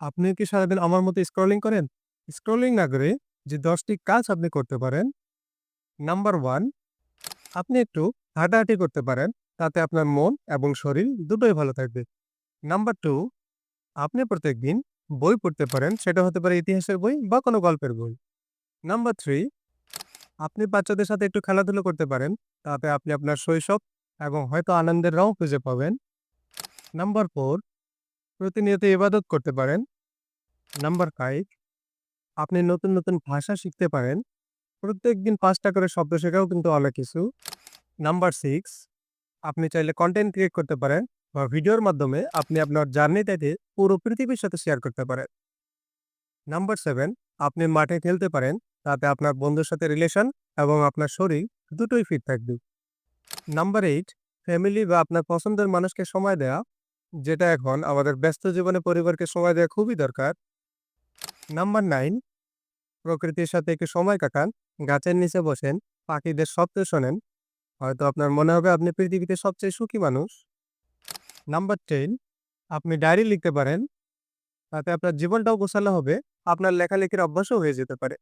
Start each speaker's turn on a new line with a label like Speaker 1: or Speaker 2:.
Speaker 1: আপনি কি সারাদিন আমার মতো স্ক্রলিং করেন? স্ক্রলিং না করে যে দশটি কাজ আপনি করতে পারেন। নাম্বার ওয়ান আপনি একটু হাঁটাহাঁটি করতে পারেন। তাতে আপনার মন এবং শরীর দুটোই ভালো থাকবে। নাম্বার টু আপনি প্রত্যেকদিন বই পড়তে পারেন। সেটা হতে পারে ইতিহাসের বই বা কোনো গল্পের বই। নাম্বার থ্রি আপনি বাচ্চাদের সাথে একটু খেলাধুলো করতে পারেন। তাতে আপনি আপনার শৈশব এবং হয়তো আনন্দের রং খুঁজে পাবেন। নাম্বার ফোর প্রতিনিয়ত ইবাদত করতে পারেন। নাম্বার ফাইভ আপনি নতুন, নতুন ভাষা শিখতে পারেন। প্রত্যেকদিন ৫ টা করে শব্দ শেখাও কিন্তু অনেক কিছু। নাম্বার সিক্স আপনি চাইলে কন্টেন্ট ক্রিয়েট করতে পারেন বা ভিডিওর মাধ্যমে আপনি আপনার জার্নিটাকে পুরো পৃথিবীর সাথে শেয়ার করতে পারেন। নাম্বার সেভেন আপনি মাঠে খেলতে পারেন। তাতে আপনার বন্ধুর সাথে রিলেশন এবং আপনার শরীর দুটোই ফিট থাকবে। নাম্বার এইট ফ্যামিলি বা আপনার পছন্দের মানুষকে সময় দেওয়া। যেটা এখন আমাদের ব্যস্ত জীবনে পরিবারকে সময় দেওয়া খুবই দরকার। নাম্বার নাইন প্রকৃতির সাথে একটু সময় কাটান। গাছের নিচে বসেন, পাখিদের শব্দ শোনেন। হয়তো আপনার মনে হবে আপনি পৃথিবীতে সবচেয়ে সুখী মানুষ। নাম্বার টেন আপনি ডায়েরি লিখতে পারেন। তাতে আপনার জীবনটাও গোছালো হবে। আপনার লেখালেখির অভ্যাসও হয়ে যেতে পারে।